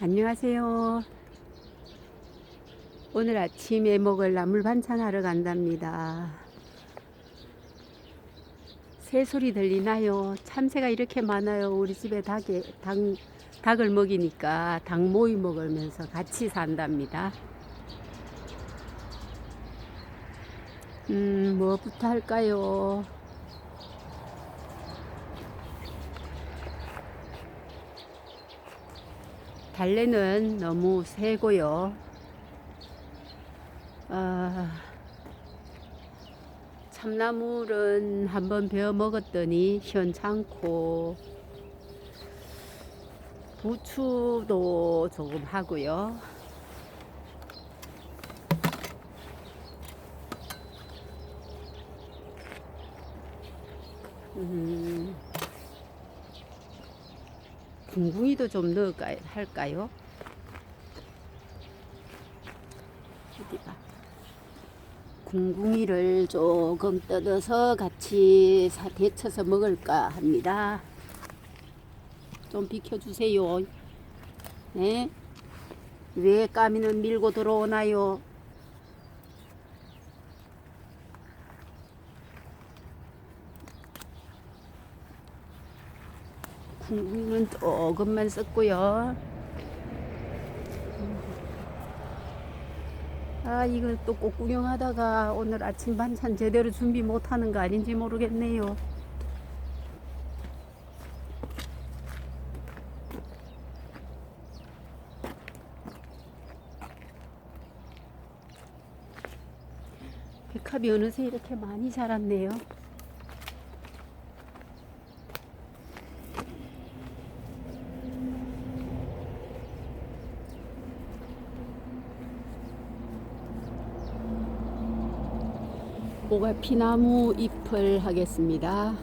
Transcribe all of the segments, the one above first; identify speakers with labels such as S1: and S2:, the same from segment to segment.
S1: 안녕하세요. 오늘 아침에 먹을 나물 반찬 하러 간답니다. 새소리 들리나요? 참새가 이렇게 많아요. 우리 집에 닭에, 닭, 닭을 먹이니까 닭 모이 먹으면서 같이 산답니다. 음, 뭐부터 할까요? 달래는 너무 세고요. 아, 참나물은 한번 베어 먹었더니 시원찮고 부추도 조금 하고요. 음, 붕붕이도 좀 넣을까 할까요? 어디가? 궁궁이를 조금 뜯어서 같이 사- 데쳐서 먹을까 합니다. 좀 비켜주세요. 네? 왜 까미는 밀고 들어오나요? 궁궁이는 조금만 썼고요. 아, 이거 또꽃 구경하다가 오늘 아침 반찬 제대로 준비 못하는 거 아닌지 모르겠네요. 백합이 어느새 이렇게 많이 자랐네요. 오가피나무 잎을 하겠습니다.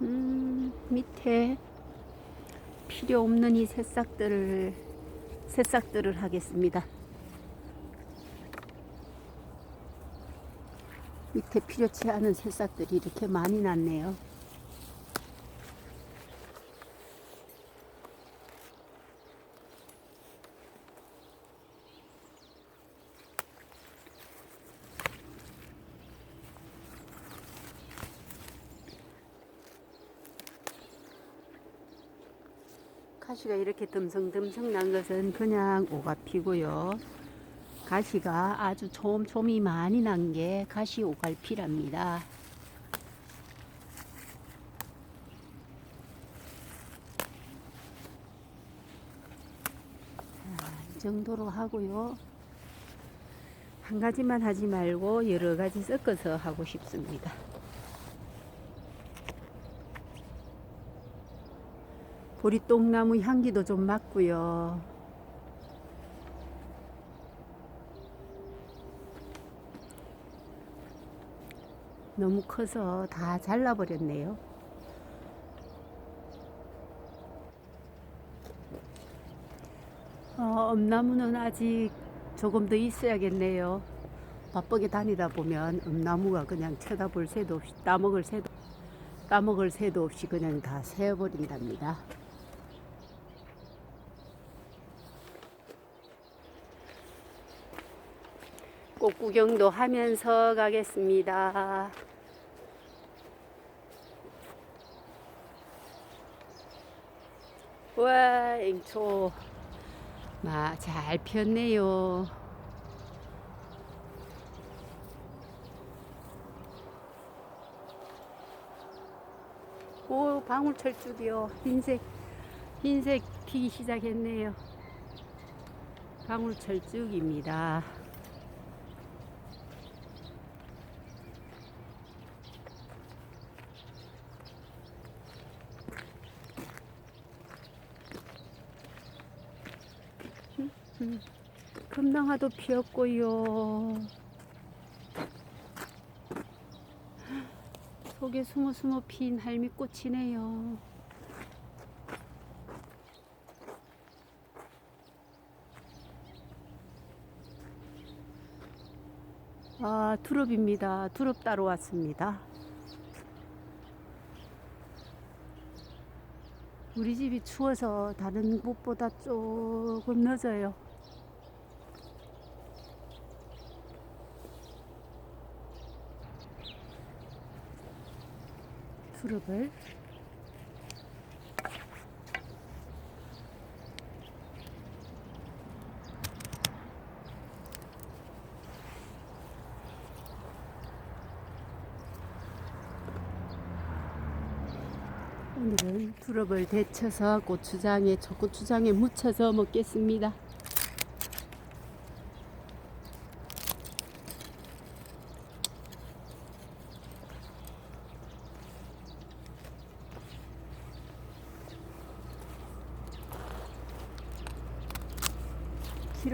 S1: 음, 밑에 필요 없는 이 새싹들을 새싹들을 하겠습니다. 밑에 필요치 않은 새싹들이 이렇게 많이 났네요. 가시가 이렇게 듬성듬성 난 것은 그냥 오가피고요. 가시가 아주 촘촘히 많이 난 게 가시 오갈피랍니다. 자, 이 정도로 하고요. 한 가지만 하지 말고 여러 가지 섞어서 하고 싶습니다. 보리똥나무 향기도 좀 맡고요. 너무 커서 다 잘라버렸네요. 어, 엄나무는 아직 조금 더 있어야겠네요. 바쁘게 다니다 보면 엄나무가 그냥 쳐다볼 새도 없이 따먹을 새도 따먹을 새도 없이 그냥 다 세어버린답니다. 꽃 구경도 하면서 가겠습니다. 와, 앵초. 마, 잘 폈네요. 오, 방울철쭉이요. 흰색, 흰색 피기 시작했네요. 방울철쭉입니다. 금낭화도 피었고요. 속에 숨어 숨어 핀 할미꽃이네요. 아, 두릅입니다. 두릅 따러 왔습니다. 우리 집이 추워서 다른 곳보다 조금 늦어요. 두릅을 오늘은 두릅을 데쳐서 고추장에 초고추장에 묻혀서 먹겠습니다.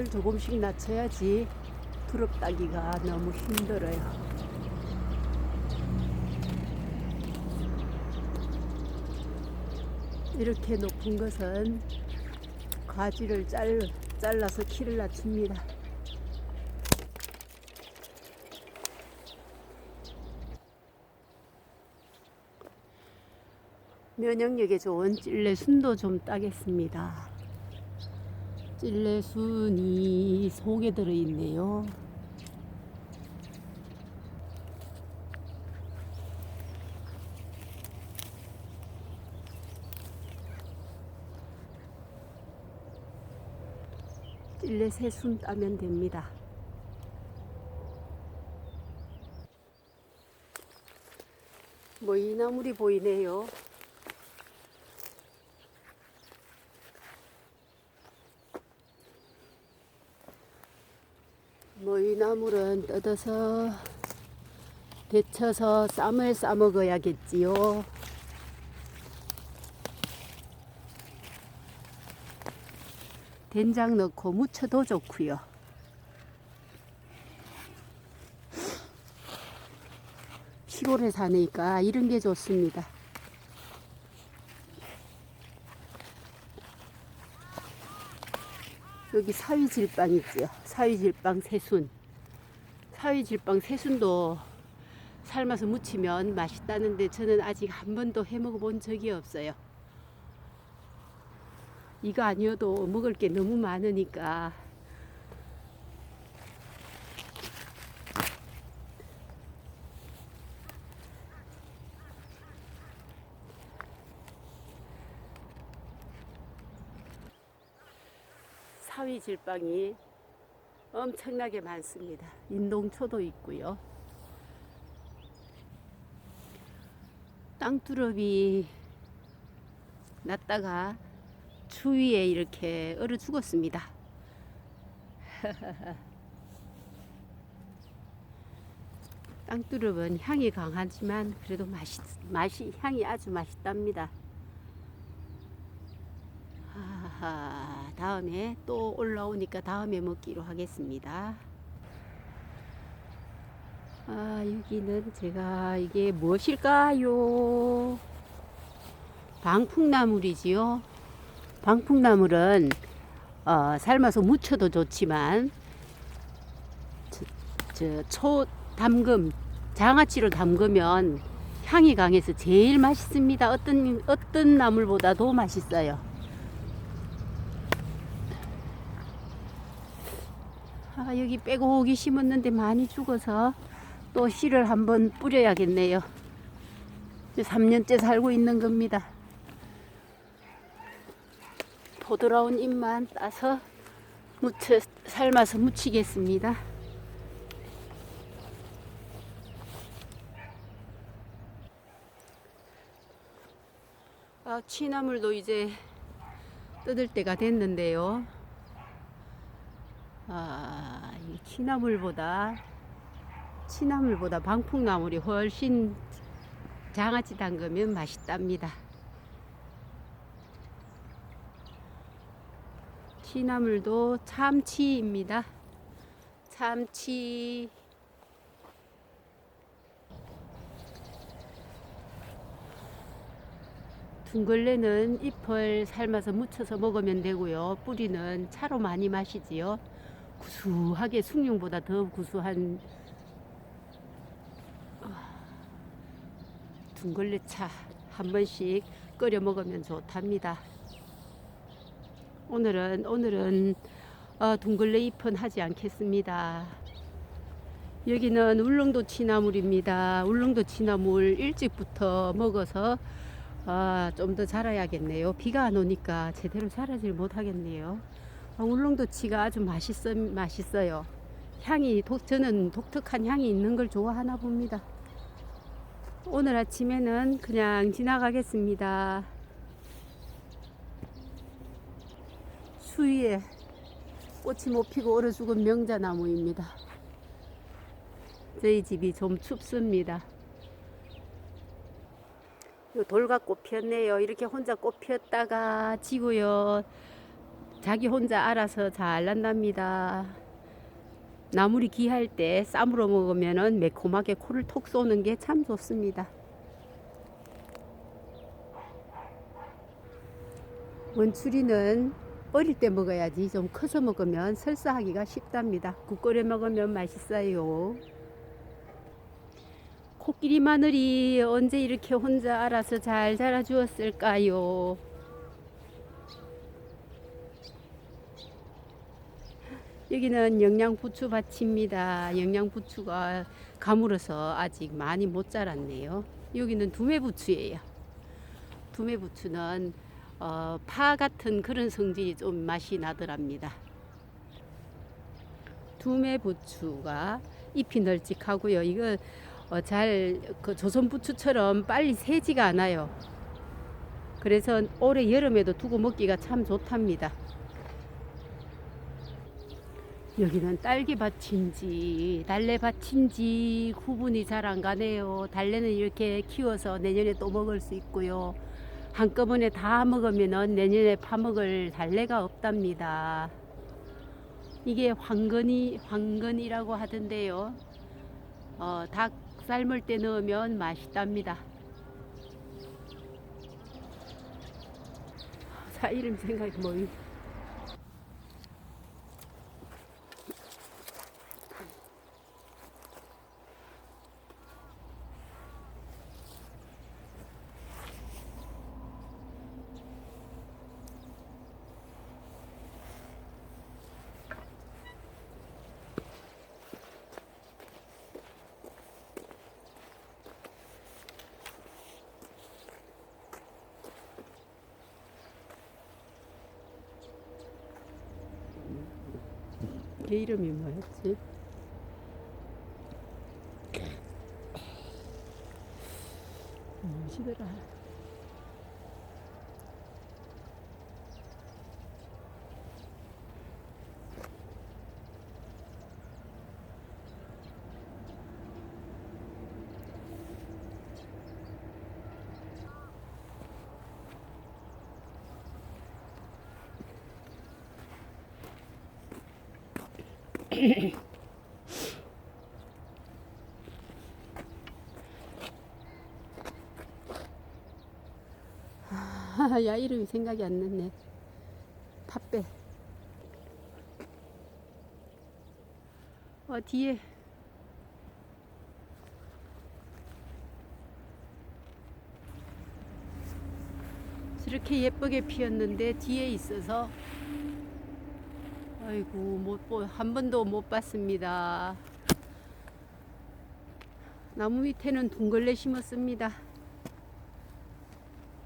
S1: 키를 조금씩 낮춰야지 따기가 너무 힘들어요. 이렇게 높은 것은 가지를 잘, 잘라서 키를 낮춥니다. 면역력에 좋은 찔레 순도 좀 따겠습니다. 찔레순이 속에 들어있네요. 찔레 새순 따면 됩니다. 모이나물이 보이네요. 모이나물은 뜯어서 데쳐서 쌈을 싸 먹어야겠지요. 된장 넣고 무쳐도 좋고요. 시골에 사니까 이런 게 좋습니다. 여기 사위질빵 있죠. 사위질빵 새순. 사위질빵 새순도 삶아서 무치면 맛있다는데 저는 아직 한 번도 해 먹어본 적이 없어요. 이거 아니어도 먹을 게 너무 많으니까 사위 질방이 엄청나게 많습니다. 인동초도 있고요. 땅두릅이 났다가 추위에 이렇게 얼어 죽었습니다. 땅두릅은 향이 강하지만 그래도 맛이, 맛이 향이 아주 맛있답니다. 하하, 다음에 또 올라오니까 다음에 먹기로 하겠습니다. 아, 여기는 제가 이게 무엇일까요? 방풍나물이지요. 방풍나물은 어, 삶아서 무쳐도 좋지만 저, 저 초 담금 장아찌로 담그면 향이 강해서 제일 맛있습니다. 어떤 어떤 나물보다도 맛있어요. 아, 여기 빼곡이 심었는데 많이 죽어서 또 씨를 한번 뿌려야겠네요. 3년째 살고 있는 겁니다. 보드라운 잎만 따서 무쳐 삶아서 무치겠습니다. 아, 취나물도 이제 뜯을 때가 됐는데요. 아, 이 취나물보다 취나물보다 방풍나물이 훨씬 장아찌 담그면 맛있답니다. 취나물도 참치입니다. 참치. 둥글레는 잎을 삶아서 무쳐서 먹으면 되고요. 뿌리는 차로 많이 마시지요. 구수하게 숭늉보다 더 구수한 아, 둥글레 차 한 번씩 끓여 먹으면 좋답니다. 오늘은 오늘은 어, 둥글레 잎은 하지 않겠습니다. 여기는 울릉도 취나물입니다. 울릉도 취나물 일찍부터 먹어서 아, 좀더 자라야겠네요. 비가 안 오니까 제대로 자라질 못하겠네요. 아, 울릉도 치가 아주 맛있어, 맛있어요. 향이, 독, 저는 독특한 향이 있는 걸 좋아하나 봅니다. 오늘 아침에는 그냥 지나가겠습니다. 수위에 꽃이 못 피고 얼어 죽은 명자나무입니다. 저희 집이 좀 춥습니다. 요 돌갓꽃 피었네요. 이렇게 혼자 꽃 피었다가 지고요. 자기 혼자 알아서 잘 난답니다. 나물이 귀할 때 쌈으로 먹으면은 매콤하게 코를 톡 쏘는 게 참 좋습니다. 원추리는 어릴 때 먹어야지 좀 커서 먹으면 설사하기가 쉽답니다. 국 끓여 먹으면 맛있어요. 코끼리 마늘이 언제 이렇게 혼자 알아서 잘 자라 주었을까요? 여기는 영양부추 밭입니다. 영양부추가 가물어서 아직 많이 못 자랐네요. 여기는 두메부추예요. 두메부추는 어, 파 같은 그런 성질이 좀 맛이 나더랍니다. 두메부추가 잎이 널찍하고요. 이거 어, 잘그 조선 부추처럼 빨리 새지가 않아요. 그래서 올해 여름에도 두고 먹기가 참 좋답니다. 여기는 딸기밭인지 달래밭인지 구분이 잘 안 가네요. 달래는 이렇게 키워서 내년에 또 먹을 수 있고요. 한꺼번에 다 먹으면 내년에 파먹을 달래가 없답니다. 이게 황건이 황건이라고 하던데요. 어, 닭 삶을 때 넣으면 맛있답니다. 자 이름 생각이 뭐 걔 이름이 뭐였지? 무엇이더라? 야 이름이 생각이 안 났네. 팥배. 어 뒤에 저렇게 예쁘게 피었는데 뒤에 있어서 아이고 못한 번도 못 봤습니다. 나무 밑에는 둥글레 심었습니다.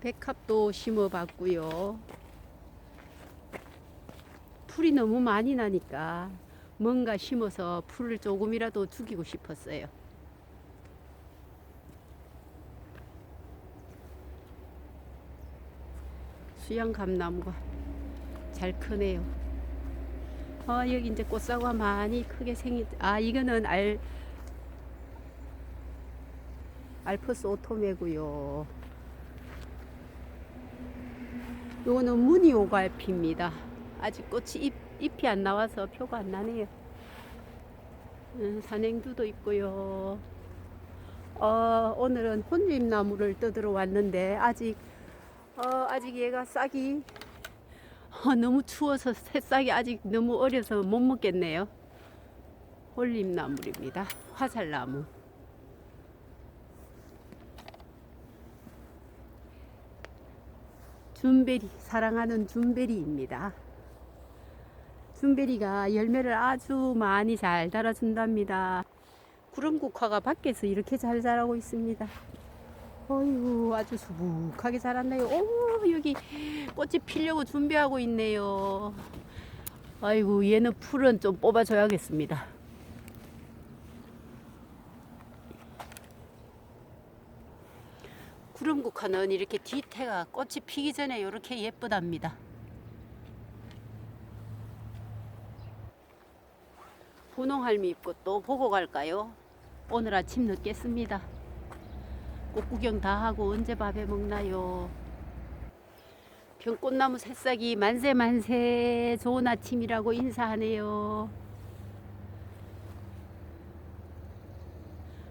S1: 백합도 심어봤고요. 풀이 너무 많이 나니까 뭔가 심어서 풀을 조금이라도 죽이고 싶었어요. 수양 감나무가 잘 크네요. 어, 여기 이제 꽃사과 많이 크게 생기, 아, 이거는 알, 알프스 오토메고요. 요거는 무늬 오갈피입니다. 아직 꽃이 잎, 잎이 안 나와서 표가 안 나네요. 음, 산행두도 있고요. 어, 오늘은 혼잎나무를 뜯으러 왔는데 아직 어, 아직 얘가 싹이 어, 너무 추워서 새싹이 아직 너무 어려서 못 먹겠네요. 올림나물입니다. 화살나무. 준베리, 사랑하는 준베리입니다. 준베리가 열매를 아주 많이 잘 달아준답니다. 구름국화가 밖에서 이렇게 잘 자라고 있습니다. 어이구, 아주 수북하게 자랐네요. 오, 여기 꽃이 피려고 준비하고 있네요. 아이고, 얘는 풀은 좀 뽑아줘야겠습니다. 구름국화는 이렇게 뒤태가 꽃이 피기 전에 이렇게 예쁘답니다. 분홍할미 입고 또 보고 갈까요? 오늘 아침 늦겠습니다. 꽃 구경 다 하고 언제 밥해 먹나요? 병꽃나무 새싹이 만세 만세 좋은 아침이라고 인사하네요.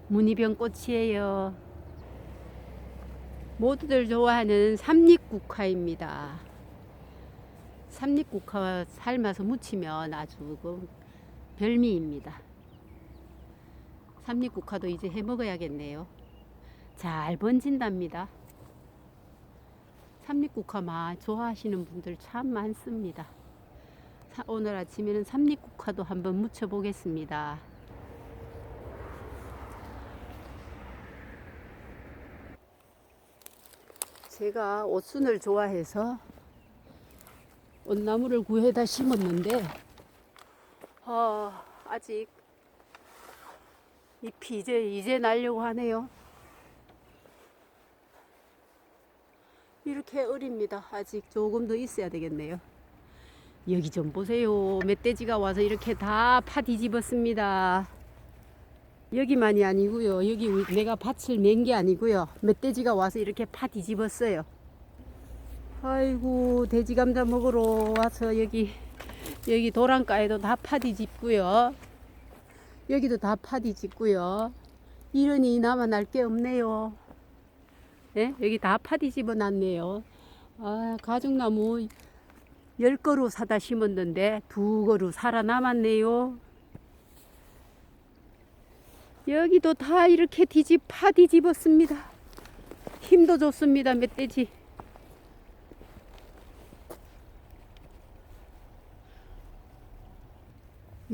S1: 무늬병꽃이에요. 모두들 좋아하는 삼립국화입니다. 삼립국화 삶아서 무치면 아주 그 별미입니다. 삼립국화도 이제 해 먹어야겠네요. 잘 번진답니다. 삼립국화만 좋아하시는 분들 참 많습니다. 사- 오늘 아침에는 삼립국화도 한번 무쳐 보겠습니다. 제가 옷순을 좋아해서 온나무를 구해다 심었는데 어, 아직 잎이 이제 이제 날려고 하네요. 이렇게 어립니다. 아직 조금 더 있어야 되겠네요. 여기 좀 보세요. 멧돼지가 와서 이렇게 다 파 뒤집었습니다. 여기만이 아니고요. 여기 내가 밭을 맨 게 아니고요. 멧돼지가 와서 이렇게 파 뒤집었어요. 아이고 돼지 감자 먹으러 와서 여기 여기 도랑가에도 다 파 뒤집고요. 여기도 다 파 뒤집고요. 이러니 나만 날게 없네요. 네? 여기 다파 뒤집어 놨네요. 아, 가죽나무 열 그루 사다 심었는데 두 그루 살아남았네요. 여기도 다 이렇게 뒤집 파 뒤집었습니다. 힘도 좋습니다, 멧돼지.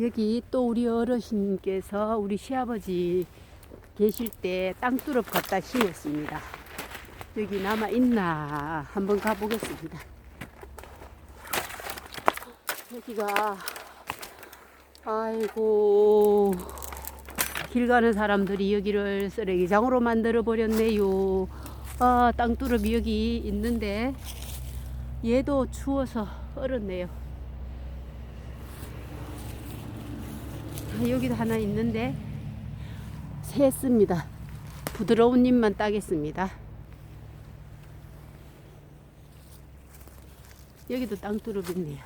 S1: 여기 또 우리 어르신께서 우리 시아버지 계실 때 땅두릅 갖다 심었습니다. 여기 남아 있나 한번 가보겠습니다. 여기가 아이고 길 가는 사람들이 여기를 쓰레기장으로 만들어 버렸네요. 아 땅두릅이 여기 있는데 얘도 추워서 얼었네요. 아, 여기도 하나 있는데 새습니다. 부드러운 잎만 따겠습니다. 여기도 땅두릅 있네요.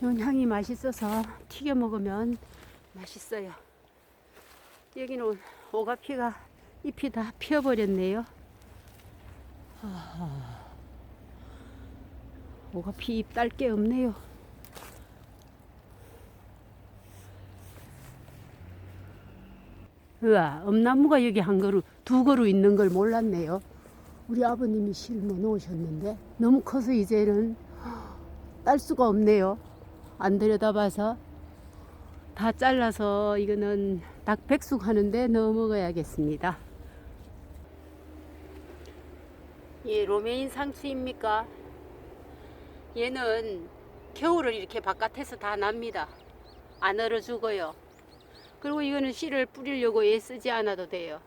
S1: 이 향이 맛있어서 튀겨 먹으면 맛있어요. 여기는 오가피가 잎이 다 피어버렸네요. 아, 오가피 잎 딸 게 없네요. 으아, 엄나무가 여기 한 그루, 두 그루 있는 걸 몰랐네요. 우리 아버님이 실어 놓으셨는데 너무 커서 이제는 딸 수가 없네요. 안 들여다봐서 다 잘라서 이거는 닭 백숙 하는데 넣어 먹어야겠습니다. 예, 로메인 상추입니까? 얘는 겨울을 이렇게 바깥에서 다 납니다. 안 얼어 죽어요. 그리고 이거는 씨를 뿌리려고 애 쓰지 않아도 돼요.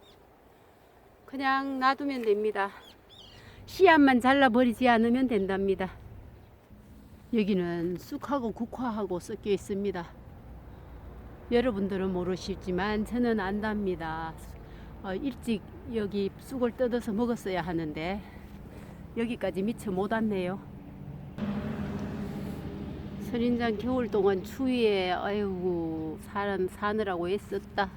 S1: 그냥 놔두면 됩니다. 씨앗만 잘라버리지 않으면 된답니다. 여기는 쑥하고 국화하고 섞여 있습니다. 여러분들은 모르시지만 저는 안답니다. 어, 일찍 여기 쑥을 뜯어서 먹었어야 하는데 여기까지 미처 못 왔네요. 선인장 겨울 동안 추위에 아이고 사람 사느라고 애썼다.